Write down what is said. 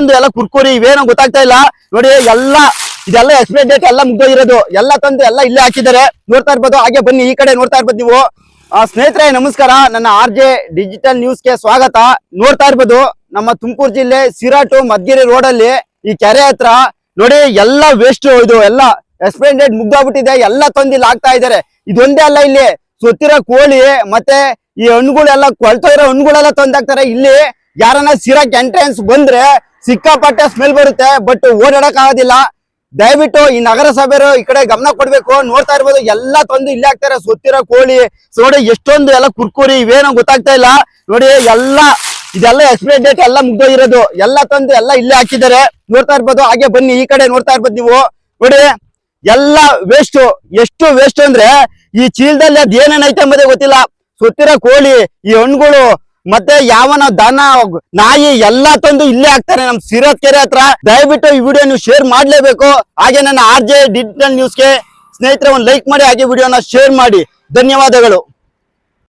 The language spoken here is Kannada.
ಎಷ್ಟೊಂದು ಎಲ್ಲ ಕುರ್ಕುರಿ ಇವೇನೋ ಗೊತ್ತಾಗ್ತಾ ಇಲ್ಲ. ನೋಡಿ, ಎಲ್ಲ, ಇದೆಲ್ಲ ಎಕ್ಸ್ಪೈರ್ ಡೇಟ್ ಎಲ್ಲ ಮುಗ್ದೋಗಿರೋದು. ಎಲ್ಲ ತಂದು ಎಲ್ಲ ಇಲ್ಲೇ ಹಾಕಿದ್ದಾರೆ. ನೋಡ್ತಾ ಇರ್ಬೋದು, ಹಾಗೆ ಬನ್ನಿ, ಈ ಕಡೆ ನೋಡ್ತಾ ಇರ್ಬೋದು ನೀವು. ಸ್ನೇಹಿತರೆ, ನಮಸ್ಕಾರ. ನನ್ನ ಆರ್ ಜೆ ಡಿಜಿಟಲ್ ನ್ಯೂಸ್ಗೆ ಸ್ವಾಗತ. ನೋಡ್ತಾ ಇರ್ಬೋದು, ನಮ್ಮ ತುಮಕೂರು ಜಿಲ್ಲೆ ಸಿರಾಟು ಮದ್ಗಿರಿ ರೋಡ್ ಅಲ್ಲಿ ಈ ಕೆರೆ ಹತ್ರ, ನೋಡಿ, ಎಲ್ಲ ವೇಸ್ಟ್ ಇದು, ಎಲ್ಲ ಎಕ್ಸ್ಪೈರ್ ಡೇಟ್ ಮುಗ್ದೋಗ್ಬಿಟ್ಟಿದೆ. ಎಲ್ಲ ತಂದು ಇಲ್ಲಿ ಹಾಕ್ತಾ ಇದಾರೆ ಇದೊಂದೇ ಅಲ್ಲ ಇಲ್ಲಿ ಸುತ್ತಿರೋ ಕೋಳಿ, ಮತ್ತೆ ಈ ಹಣ್ಣುಗಳೆಲ್ಲ ಕೊಳ್ತಾ ಇರೋ ಹಣ್ಣುಗಳೆಲ್ಲ ತಂದಾಗ್ತಾರೆ ಇಲ್ಲಿ ಯಾರನ್ನ ಸಿರಾಕ್ ಎಂಟ್ರೆನ್ಸ್ ಬಂದ್ರೆ ಸಿಕ್ಕಾಪಟ್ಟೆ ಸ್ಮೆಲ್ ಬರುತ್ತೆ ಬಟ್ ಓಡಾಡಕ್ ಆಗೋದಿಲ್ಲ. ದಯವಿಟ್ಟು ಈ ನಗರಸಭೆಯವರು ಈ ಕಡೆ ಗಮನ ಕೊಡ್ಬೇಕು. ನೋಡ್ತಾ ಇರ್ಬೋದು, ಎಲ್ಲಾ ತಂದು ಇಲ್ಲೇ ಹಾಕ್ತಾರೆ ಸುತ್ತಿರೋ ಕೋಳಿ ನೋಡಿ ಎಷ್ಟೊಂದು ಎಲ್ಲ ಕುರ್ಕುರಿ, ಇವೇನೋ ಗೊತ್ತಾಗ್ತಾ ಇಲ್ಲ. ನೋಡಿ, ಎಲ್ಲ, ಇದೆಲ್ಲ ಎಕ್ಸ್ಪೈರಿ ಡೇಟ್ ಎಲ್ಲ ಮುಗ್ದೋಗಿರೋದು. ಎಲ್ಲ ತಂದು ಎಲ್ಲ ಇಲ್ಲೇ ಹಾಕಿದ್ದಾರೆ. ನೋಡ್ತಾ ಇರ್ಬೋದು, ಹಾಗೆ ಬನ್ನಿ, ಈ ಕಡೆ ನೋಡ್ತಾ ಇರ್ಬೋದು ನೀವು. ನೋಡಿ, ಎಲ್ಲ ವೇಸ್ಟ್ ಎಷ್ಟು ವೇಸ್ಟ್ ಅಂದ್ರೆ ಈ ಚೀಲದಲ್ಲಿ ಅದ್ ಏನೇನೈತೆ ಎಂಬುದೇ ಗೊತ್ತಿಲ್ಲ. ಸುತ್ತಿರೋ ಕೋಳಿ, ಈ ಹಣ್ಣುಗಳು ಮತ್ತೆ ಯಾವನ ದನ, ನಾಯಿ ಎಲ್ಲಾ ತಂದು ಇಲ್ಲೇ ಹಾಕ್ತಾರೆ. ನಮ್ ಸಿರತ್ ಕೆರೆ ಹತ್ರ. ದಯವಿಟ್ಟು ಈ ವಿಡಿಯೋ ನೀವು ಶೇರ್ ಮಾಡ್ಲೇಬೇಕು. ಹಾಗೆ ನನ್ನ ಆರ್ ಜೆ ಡಿಜಿಟಲ್ ನ್ಯೂಸ್ಗೆ ಸ್ನೇಹಿತರೆ ಒಂದು ಲೈಕ್ ಮಾಡಿ, ಹಾಗೆ ವಿಡಿಯೋನ ಶೇರ್ ಮಾಡಿ. ಧನ್ಯವಾದಗಳು.